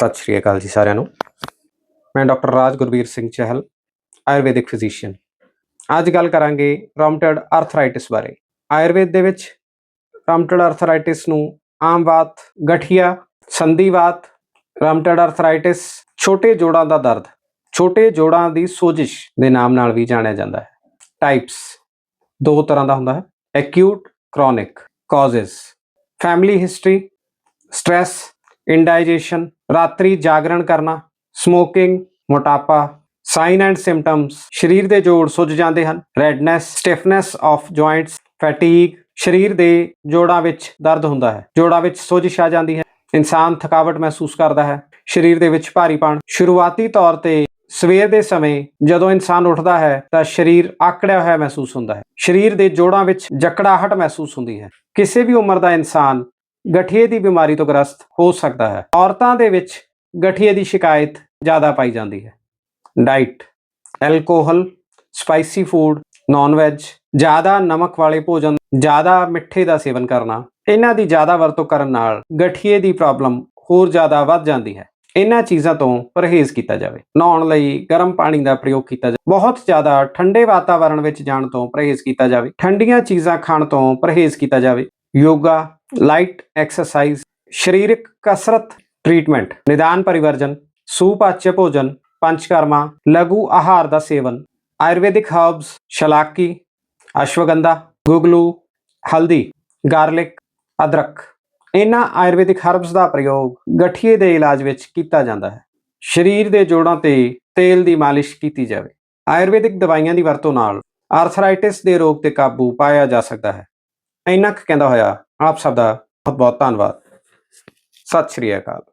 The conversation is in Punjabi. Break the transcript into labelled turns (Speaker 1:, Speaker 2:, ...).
Speaker 1: ਸਤਿ ਸ਼੍ਰੀ ਅਕਾਲ ਜੀ ਸਾਰਿਆਂ ਨੂੰ। ਮੈਂ ਡਾਕਟਰ ਰਾਜ ਗੁਰਵੀਰ ਸਿੰਘ ਚਹਿਲ, ਆਯੁਰਵੈਦਿਕ ਫਿਜ਼ੀਸ਼ੀਅਨ। ਅੱਜ ਗੱਲ ਕਰਾਂਗੇ ਰੌਮਟਡ ਆਰਥਰਾਈਟਿਸ ਬਾਰੇ। ਆਯੁਰਵੇਦ ਦੇ ਵਿੱਚ ਰੌਮਟਡ ਆਰਥਰਾਈਟਿਸ ਨੂੰ ਆਮ ਵਾਤ ਗਠੀਆ ਸੰਧੀਵਾਤ ਰੌਮਟਡ ਆਰਥਰਾਈਟਿਸ ਛੋਟੇ ਜੋੜਾਂ ਦਾ ਦਰਦ, ਛੋਟੇ ਜੋੜਾਂ ਦੀ ਸੋਜਿਸ਼ ਦੇ ਨਾਮ ਨਾਲ ਵੀ ਜਾਣਿਆ ਜਾਂਦਾ ਹੈ। ਟਾਈਪਸ ਦੋ ਤਰ੍ਹਾਂ ਦਾ ਹੁੰਦਾ ਹੈ acute chronic causes family history stress indigestion ਰਾਤਰੀ ਜਾਗਰਣ ਕਰਨਾ ਸਮੋਕਿੰਗ ਮੋਟਾਪਾ ਸਾਈਨ ਐਂਡ ਸਿੰਪਟਮਸ ਸਰੀਰ ਦੇ ਜੋੜ ਸੁੱਜ ਜਾਂਦੇ ਹਨ redness stiffness of joints fatigue ਸਰੀਰ ਦੇ ਜੋੜਾਂ ਵਿੱਚ ਦਰਦ ਹੁੰਦਾ ਹੈ, ਜੋੜਾਂ ਵਿੱਚ ਸੋਜਿਸ਼ ਆ ਜਾਂਦੀ ਹੈ, ਇਨਸਾਨ ਥਕਾਵਟ ਮਹਿਸੂਸ ਕਰਦਾ ਹੈ, ਸਰੀਰ ਦੇ ਵਿੱਚ ਭਾਰੀਪਣ ਸ਼ੁਰੂਆਤੀ ਤੌਰ ਤੇ ਸਵੇਰ ਦੇ ਸਮੇਂ ਜਦੋਂ ਇਨਸਾਨ ਉੱਠਦਾ ਹੈ, ਤਾਂ ਸਰੀਰ ਆਕੜਿਆ ਹੋਇਆ ਮਹਿਸੂਸ ਹੁੰਦਾ ਹੈ, ਸਰੀਰ ਦੇ ਜੋੜਾਂ ਵਿੱਚ ਜਕੜਾਹਟ ਮਹਿਸੂਸ ਹੁੰਦੀ ਹੈ। ਕਿਸੇ ਵੀ ਉਮਰ ਦਾ ਇਨਸਾਨ ਗਠੀਏ ਦੀ ਬਿਮਾਰੀ ਤੋਂ ਗ੍ਰਸਤ ਹੋ ਸਕਦਾ ਹੈ। ਔਰਤਾਂ ਦੇ ਵਿੱਚ ਗਠੀਏ ਦੀ ਸ਼ਿਕਾਇਤ ਜ਼ਿਆਦਾ ਪਾਈ ਜਾਂਦੀ ਹੈ। Diet, alcohol, spicy food non veg ਜ਼ਿਆਦਾ ਨਮਕ ਵਾਲੇ ਭੋਜਨ, ਜ਼ਿਆਦਾ ਮਿੱਠੇ ਦਾ ਸੇਵਨ ਕਰਨਾ, ਇਹਨਾਂ ਦੀ ਜ਼ਿਆਦਾ ਵਰਤੋਂ ਕਰਨ ਨਾਲ ਗਠੀਏ ਦੀ ਪ੍ਰੋਬਲਮ ਹੋਰ ਜ਼ਿਆਦਾ ਵੱਧ ਜਾਂਦੀ ਹੈ। ਇਹਨਾਂ ਚੀਜ਼ਾਂ ਤੋਂ ਪਰਹੇਜ਼ ਕੀਤਾ ਜਾਵੇ। ਨਹਾਉਣ ਲਈ ਗਰਮ ਪਾਣੀ ਦਾ ਪ੍ਰਯੋਗ ਕੀਤਾ ਜਾਵੇ ਬਹੁਤ ਜ਼ਿਆਦਾ ਠੰਡੇ ਵਾਤਾਵਰਣ ਵਿੱਚ ਜਾਣ ਤੋਂ ਪਰਹੇਜ਼ ਕੀਤਾ ਜਾਵੇ। ਠੰਡੀਆਂ ਚੀਜ਼ਾਂ ਖਾਣ ਤੋਂ ਪਰਹੇਜ਼ ਕੀਤਾ ਜਾਵੇ। ਯੋਗਾ ਲਾਈਟ ਐਕਸਰਸਾਈਜ਼, ਸਰੀਰਕ ਕਸਰਤ, ਟ੍ਰੀਟਮੈਂਟ, ਨਿਦਾਨ ਪਰਿਵਰਜਨ, ਸੁਪਾਚਯ ਭੋਜਨ, ਪੰਚਕਰਮਾ, ਲਘੂ ਆਹਾਰ ਦਾ ਸੇਵਨ, ਆਯੁਰਵੈਦਿਕ ਹਰਬਸ ਸ਼ਲਾਕੀ, ਅਸ਼ਵਗੰਧਾ, ਗੁਗਲੂ, ਹਲਦੀ, ਗਾਰਲਿਕ, ਅਦਰਕ। ਇਹਨਾਂ ਆਯੁਰਵੈਦਿਕ ਹਰਬਸ ਦਾ ਪ੍ਰਯੋਗ ਗਠੀਏ ਦੇ ਇਲਾਜ ਵਿੱਚ ਕੀਤਾ ਜਾਂਦਾ ਹੈ। ਸਰੀਰ ਦੇ ਜੋੜਾਂ ਤੇ ਤੇਲ ਦੀ ਮਾਲਿਸ਼ ਕੀਤੀ ਜਾਵੇ। ਆਯੁਰਵੈਦਿਕ ਦਵਾਈਆਂ ਦੀ ਵਰਤੋਂ ਨਾਲ ਆਰਥਰਾਈਟਿਸ ਦੇ ਰੋਗ ਤੇ ਕਾਬੂ ਪਾਇਆ ਜਾ ਸਕਦਾ ਹੈ। ਇੰਨਾ ਕੁ ਕਹਿੰਦਾ ਹੋਇਆ ਆਪ ਸਭ ਦਾ ਬਹੁਤ ਬਹੁਤ ਧੰਨਵਾਦ। ਸਤਿ ਸ਼੍ਰੀ ਅਕਾਲ।